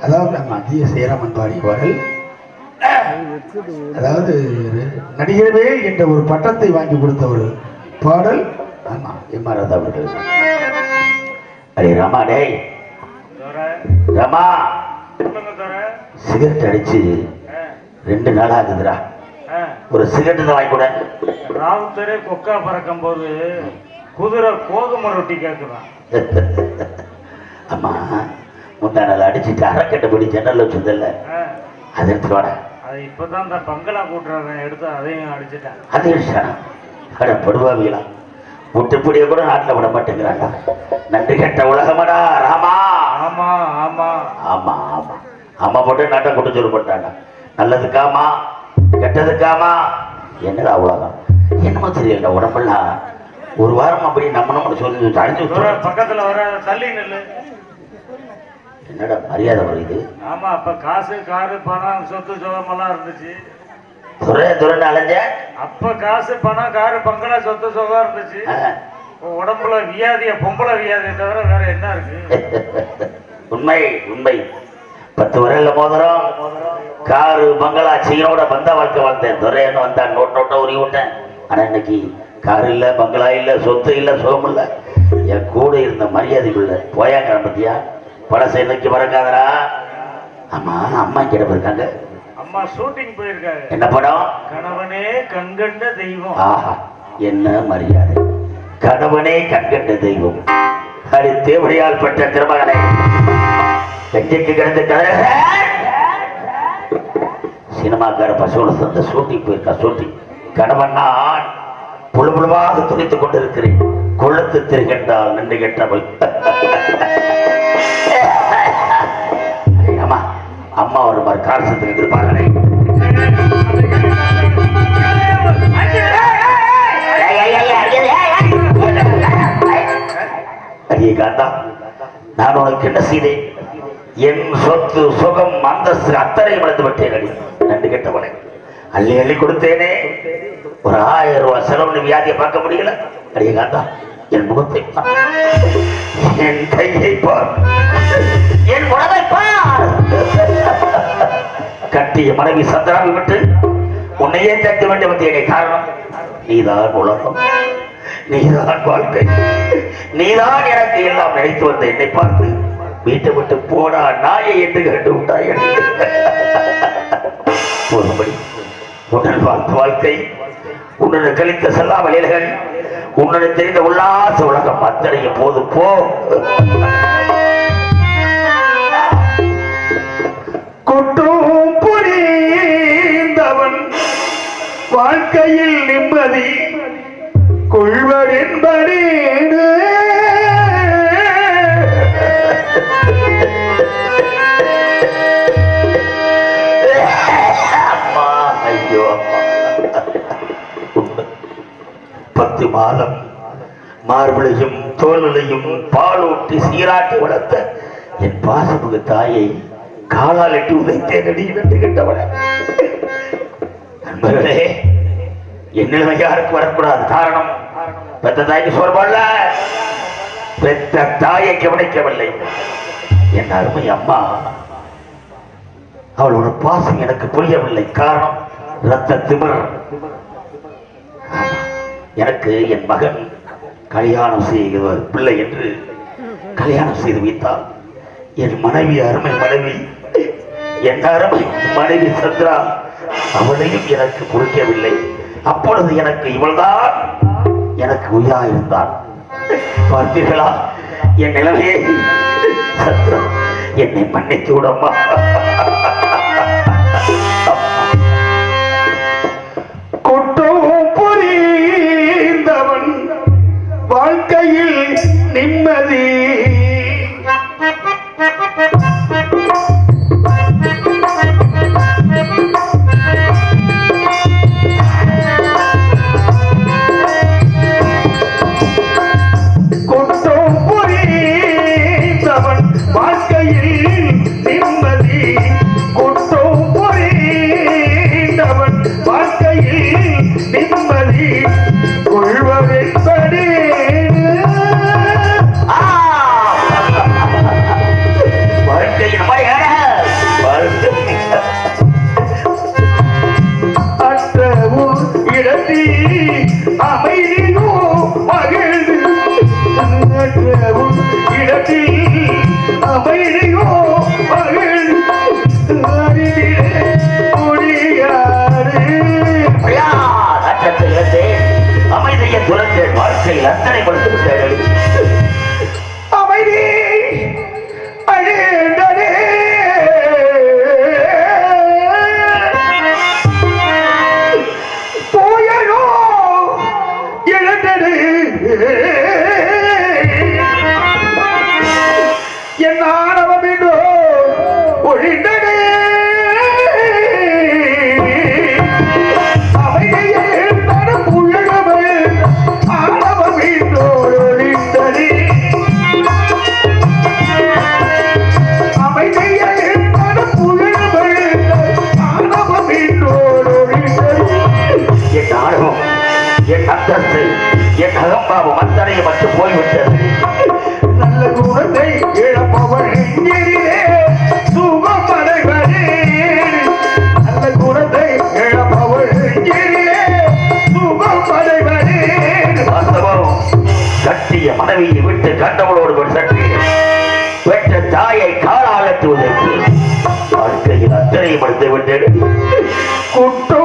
அதாவது நம்ம அதிக சேராமன் பாடியவர்கள் அதாவது நடிகரவே என்ற ஒரு பட்டத்தை வாங்கி கொடுத்த ஒரு பாடல். ஆமா எம்ஆர் அவர்கள். அடே ராமா டேய். ராமா. சிகரெட் அடிச்சு ரெண்டு நாள் ஆகுதுடா. ஒரு சிகரெட் தான் வாங்கி கூட. ராவுத்தரே கொக்கா பறக்கும் போது குதிரை கோதுமை ரொட்டி கேட்குறான் அம்மா முந்தா நாள் அடிச்சுட்டு அரைக்கட்டபடி ஜன்னல் வச்சிருந்தல அது எடுத்துட்டு வாடா. அது இப்பதான் இந்த பங்களா கூட்டுறவன் எடுத்து அதையும் அடிச்சிட்டான் அது அடிச்சானா அட படுவாவிகளா முட்டுப்படிய கூட நாட்டில் விட மாட்டேங்கிறாங்க. நன்றி கெட்ட உலகமடா ராமா. ஆமா ஆமா. ஆமா ஆமா. அம்மா போட்டு நாட்டை கொண்டு சொல்லி போட்டாங்க நல்லதுக்காமா கெட்டதுக்காமா என்னடா உலகம்? என்னமோ தெரியல உடம்பெல்லாம். ஒரு வாரம் அப்படி நம்ம நம்ம சொல்லி அழிஞ்சு. பக்கத்துல வர தள்ளி நில்லு. என்னடா மரியாதை வருது ஆமா அப்ப காசு காரு பணம் சொத்து சுகமெல்லாம் இருந்துச்சு. துறை துறைன்னு அலைஞ்ச? அப்ப காசு பணம் காரு பங்களா சொத்து சுகம் இருந்துச்சு. உடம்புல வியாதிய பொம்பளை வியாதியை தவிர வேற என்ன இருக்கு? உண்மை உண்மை. பத்து வரையில மோதிரம் காரு பங்களா சீனோட பந்த வாழ்க்கை வாழ்ந்தேன். துறையன்னு வந்தான்? நோட் நோட்டை உரி விட்டேன். ஆனா இன்னைக்கு கார் இல்ல பங்களா இல்ல சொத்து இல்ல சுகம் இல்ல என் கூட இருந்த மரியாதைக்குள்ள போயாங்கிற பத்தியா பழசை இன்னைக்கு மறக்காதடா ஆமா அம்மா கிட்ட இருக்காங்க அம்மா ஷூட்டிங் போயிருக்காங்க என்ன படம்? கணவனே கண்கண்ட தெய்வம். ஆஹா என்ன மரியாதை. கணவனே கண்கண்ட தெய்வம். அது தேவடியால் பெற்ற திருமகனை. நெஞ்சுக்கு கிடந்த சினிமாக்கார பசோட சேர்ந்த ஷூட்டிங் போயிருக்கா ஷூட்டிங் கணவன் நான் புழு புழுவாக துணித்துக் கொண்டிருக்கிறேன். கொழுத்து திருகின்றால் நன்றி கெட்டவள். அம்மா அம்மா ஒரு மாதிரி காரசத்துக்கு சத்து இருப்பாங்களே காந்தா நான் உனக்கு என்ன செய்தேன் என் சொத்து சுகம் அந்தஸ்து அத்தனை வளர்ந்து விட்டேன் அடி. நன்றி கெட்டவனே அள்ளி அள்ளி கொடுத்தேனே. ஒரு ஆயிரம் ரூபாய் செலவு வியாதியை பார்க்க முடியல. அடியே காந்தா என் முகத்தை. என் கையை பார் என் உடலை பார் கட்டிய மனைவி சந்திராவை விட்டு உன்னையே தட்ட வேண்டும் வந்தேனே காரணம். நீதான் உலகம். நீதான் வாழ்க்கை. நீதான் எனக்கு எல்லாம் நினைத்து வந்த என்னை பார்த்து வீட்டை விட்டு போடா நாயை என்று கண்டு விட்டாய். ஒருபடி உன்னுடன் வாழ்த்த வாழ்க்கை உன்னுடன் கழித்த செல்லா வழிகள் உன்னுடன் தெரிந்த உல்லாச உலகம் அத்தனையும் போது போ. குற்றம் புரிந்தவன் வாழ்க்கையில் நிம்மதி கொள்வரென்படி அம்மா ஒரு மாதம் மார்பிளையும் தோல்களையும் பாலூட்டி சீராட்டி வளர்த்த என் பாசமுக தாயை காலால் எட்டி உதைத்தேன் என்று கேட்டவள. நண்பர்களே என் நிலைமை யாருக்கு வரக்கூடாது. காரணம் பெத்த தாய்க்கு சோர்வல்ல. பெத்த தாயை கவனிக்கவில்லை. என் அருமை அம்மா அவளோட பாசம் எனக்கு புரியவில்லை. காரணம் ரத்த திமிர். எனக்கு என் மகன் கல்யாணம் செய்கிறது பிள்ளை என்று கல்யாணம் செய்து வைத்தால் என் மனைவி அருமை மனைவி என் அருமை மனைவி சந்திரா அவளையும் எனக்கு கொடுக்கவில்லை. அப்பொழுது எனக்கு இவள்தான் எனக்கு உயிரா இருந்தான் பார்த்தீர்களா? என் நிலைமையை? சத்ரா என்னை மன்னித்து விடம்மா. துறந்தேன் வாழ்க்கையில் அத்தனை என் அகம்பாவம் மட்டும் போய்விட்டது. நல்ல குணத்தை இழப்பவள் நல்ல குணத்தை இழப்பவள் கட்டிய மனைவியை விட்டு கண்டவளோடு ஒரு சற்று பெற்ற தாயை காலாகத்துவதற்கு வாழ்க்கையில் அத்தனை எடுத்து விட்டேன். குற்ற